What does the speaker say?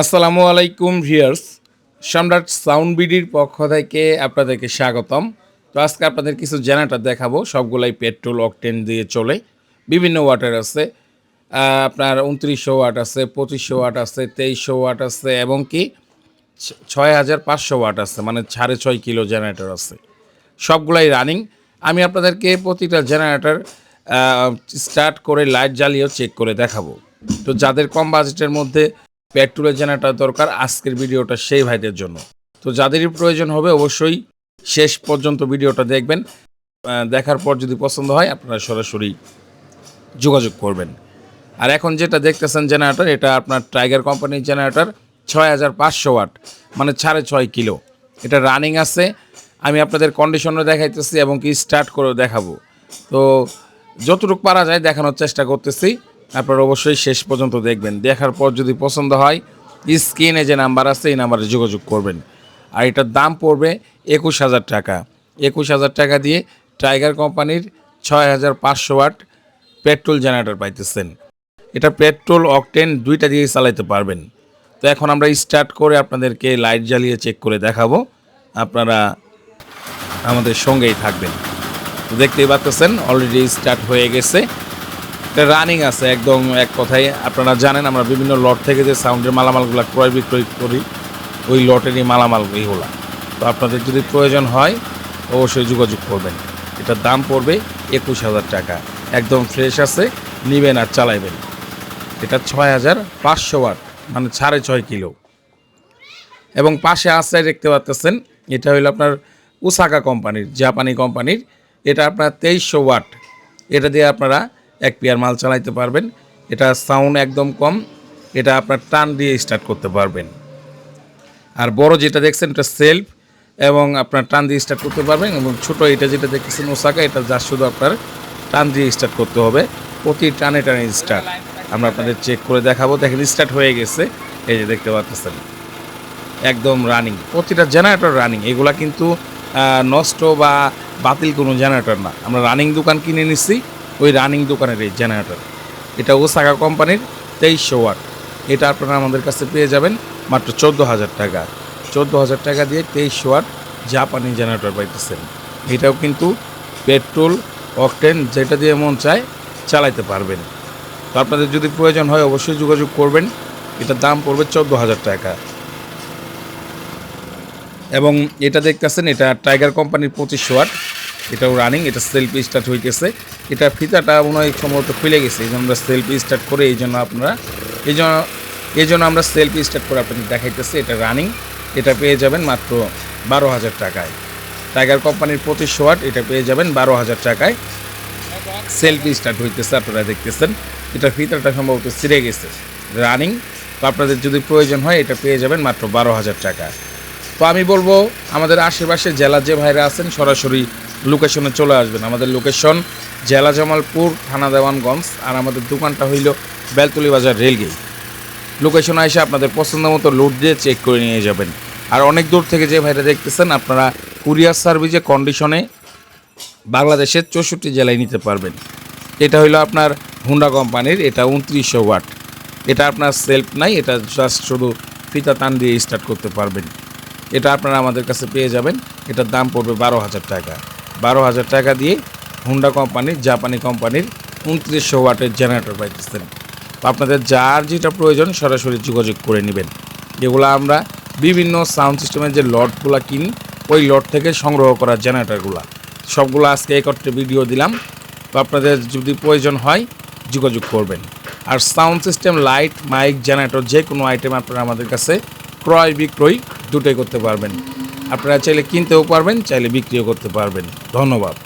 আসসালামু আলাইকুম ভিয়ার্স সম্রাট সাউন্ড বিডির পক্ষ থেকে আপনাদেরকে স্বাগতম। তো আজকে আপনাদের কিছু জেনারেটর দেখাবো। সবগুলাই পেট্রোল, অকটেন দিয়ে চলে। বিভিন্ন ওয়াটার আছে। আপনার উনত্রিশশো ওয়াট আছে, পঁচিশশো ওয়াট আছে, তেইশশো ওয়াট আছে এবং কি ছয় হাজার পাঁচশো ওয়াট আছে মানে সাড়ে ছয় কিলো জেনারেটর আছে। সবগুলাই রানিং। আমি আপনাদেরকে প্রতিটা জেনারেটর স্টার্ট করে লাইট জ্বালিয়েও চেক করে দেখাবো। তো যাদের কম বাজেটের মধ্যে পেট্রোলের জেনারেটর দরকার আজকের ভিডিওটা সেই ভাইদের জন্য। তো যাদেরই প্রয়োজন হবে অবশ্যই শেষ পর্যন্ত ভিডিওটা দেখবেন। দেখার পর যদি পছন্দ হয় আপনারা সরাসরি যোগাযোগ করবেন। আর এখন যেটা দেখতেছেন জেনারেটর, এটা আপনার টাইগার কোম্পানির জেনারেটর, ছয় হাজার পাঁচশো ওয়াট মানে সাড়ে ছয় কিলো। এটা রানিং আছে। আমি আপনাদের কন্ডিশনও দেখাইতেছি এবং কি স্টার্ট করেও দেখাবো। তো যতটুকু পারা যায় দেখানোর চেষ্টা করতেছি। আপনারা অবশ্যই শেষ পর্যন্ত দেখবেন। দেখার পর যদি পছন্দ হয়, স্ক্রিনে যে নাম্বার আছে, এই নাম্বারে যোগাযোগ করবেন। আর এটার দাম পড়বে একুশ হাজার টাকা। একুশ হাজার টাকা দিয়ে টাইগার কোম্পানির ছয় হাজার পাঁচশো ওয়াট পেট্রোল জেনারেটর পাইতেছেন। এটা পেট্রোল, অকটেন দুইটা দিয়ে চালাইতে পারবেন। তো এখন আমরা স্টার্ট করে আপনাদেরকে লাইট জ্বালিয়ে চেক করে দেখাবো। আপনারা আমাদের সঙ্গেই থাকবেন। দেখতেই পাচ্ছেন, অলরেডি স্টার্ট হয়ে গেছে। এটা রানিং আছে একদম এক কথায়। আপনারা জানেন, আমরা বিভিন্ন লট থেকে যে সাউন্ডের মালামালগুলো ক্রয় বিক্রয় করি, ওই লটেরই মালামাল এইগুলা তো আপনাদের যদি প্রয়োজন হয়, অবশ্যই যোগাযোগ করবেন। এটার দাম পড়বে একুশ হাজার টাকা। একদম ফ্রেশ আছে, নিবেন আর চালাইবেন। এটা ছয় হাজার পাঁচশো ওয়াট মানে সাড়ে ছয় কিলো। এবং পাশে আছে, দেখতে পাচ্ছেন এটা হলো আপনার উসাকা কোম্পানির জাপানি কোম্পানির। এটা আপনার তেইশশো ওয়াট এটা দিয়ে আপনারা এক পেয়ার মাল চালাইতে পারবেন। এটা সাউন্ড একদম কম, এটা আপনার টান দিয়ে স্টার্ট করতে পারবেন। আর বড় যেটা দেখছেন, এটা সেলফ এবং আপনার টান দিয়ে স্টার্ট করতে পারবেন এবং ছোটো এটা যেটা দেখতেছেন ওসাকা এটা যা শুধু আপনার টান দিয়ে স্টার্ট করতে হবে। প্রতি টানে টানে স্টার্ট আমরা আপনাদের চেক করে দেখাবো। দেখেন স্টার্ট হয়ে গেছে। এই যে দেখতে পাচ্ছেন, একদম রানিং প্রতিটা জেনারেটর রানিং এগুলা কিন্তু নষ্ট বা বাতিল কোনো জেনারেটর না। আমরা রানিং দোকান কিনে নিচ্ছি ওই রানিং দোকানের এই জেনারেটর এটা ওসাকা কোম্পানির তেইশশো ওয়াট এটা আপনারা আমাদের কাছে পেয়ে যাবেন মাত্র চোদ্দ হাজার টাকা। চোদ্দ হাজার টাকা দিয়ে তেইশশো ওয়াট জাপানি জেনারেটর পাইতেছেন। এটাও কিন্তু পেট্রোল অকটেন যেটা দিয়ে মন চায় চালাইতে পারবেন। তো আপনাদের যদি প্রয়োজন হয় অবশ্যই যোগাযোগ করবেন। এটার দাম পড়বে চোদ্দ হাজার টাকা। এবং এটা দেখতেছেন, এটা টাইগার কোম্পানির পঁচিশশো ওয়াট এটাও রানিং এটা সেলফি স্টার্ট হইতেছে। এটা ফিতাটা মনে হয় সম্ভবত খুলে গেছে, এই জন্য আমরা সেলফি স্টার্ট করে এই জন্য আপনারা, এই জন্য এই জন্য আমরা সেলফি স্টার্ট করে আপনাদের দেখাইতেছি, এটা রানিং এটা পেয়ে যাবেন মাত্র বারো হাজার টাকায়। টাইগার কোম্পানির পঁচিশশো ওয়াট, এটা পেয়ে যাবেন বারো হাজার টাকায়। সেলফি স্টার্ট হইতেছে, আপনারা দেখতেছেন, এটা ফিতাটা সম্ভবত ছিঁড়ে গেছে। রানিং তো আপনাদের যদি প্রয়োজন হয়, এটা পেয়ে যাবেন মাত্র বারো হাজার টাকা তো আমি বলব, আমাদের আশেপাশে জেলা যে ভাইরা আছেন, সরাসরি লোকেশনে চলে আসবেন। আমাদের লোকেশন জেলা জামালপুর, থানা দেওয়ানগঞ্জ, আর আমাদের দোকানটা হইল বেলতলি বাজার রেলগেট। লোকেশনে এসে আপনাদের পছন্দ মতো লোড দিয়ে চেক করে নিয়ে যাবেন। আর অনেক দূর থেকে যে ভাইরা দেখতেছেন, আপনারা কুরিয়ার সার্ভিসে কন্ডিশনে বাংলাদেশের চৌষট্টি জেলায় নিতে পারবেন। এটা হইল আপনার হুন্ডা কোম্পানির, এটা উনত্রিশশো ওয়াট। এটা আপনার সেলফ নাই, এটা জাস্ট শুধু ফিতা টান দিয়ে স্টার্ট করতে পারবেন। এটা আপনারা আমাদের কাছে পেয়ে যাবেন। এটার দাম পড়বে বারো হাজার টাকা। বারো হাজার টাকা দিয়ে হুন্ডা কোম্পানির জাপানি কোম্পানির উনত্রিশশো ওয়াটের জেনারেটর পাইতেছেন। তো আপনাদের যার যেটা প্রয়োজন সরাসরি যোগাযোগ করে নেবেন। যেগুলো আমরা বিভিন্ন সাউন্ড সিস্টেমের যে লটগুলো কিনি, ওই লট থেকে সংগ্রহ করা জেনারেটরগুলো সবগুলো আজকে একত্রে ভিডিও দিলাম। তো আপনাদের যদি প্রয়োজন হয়, যোগাযোগ করবেন। আর sound system light mic generator যে কোনো আইটেম আপনারা আমাদের কাছে ক্রয় বিক্রয় দুটোই করতে পারবেন। আপনারা চাইলে কিনতেও পারবেন চাইলে বিক্রিও করতে পারবেন। ধন্যবাদ।